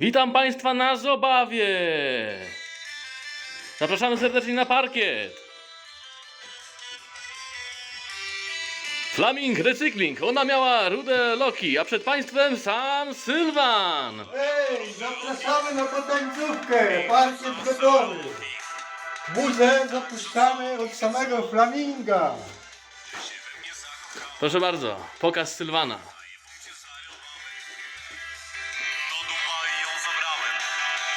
Witam Państwa na Zobawie! Zapraszamy serdecznie na parkiet! Flaming Recykling. Ona miała rude loki, a przed Państwem sam Sylwan. Ej, zapraszamy na potańcówkę, parkiet gotowy. Muzę zapuszczamy od samego Flaminga. Proszę bardzo, pokaz Sylwana.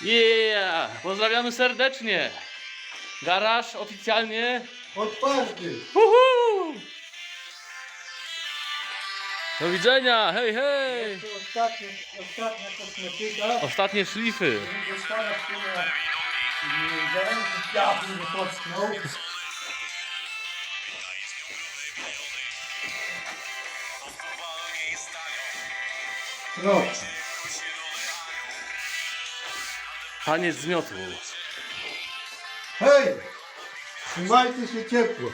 Yeah! Pozdrawiamy serdecznie. Garaż oficjalnie. Otwarty. Uhu! Do widzenia, hej, hej! Ostatnia, ostatnia kosmetyka. Ostatnie szlify. Została która zaręczy piachu nie potknął. Powalnie i stanią. No, Taniec z miotu. hej! Trzymajcie się ciepło.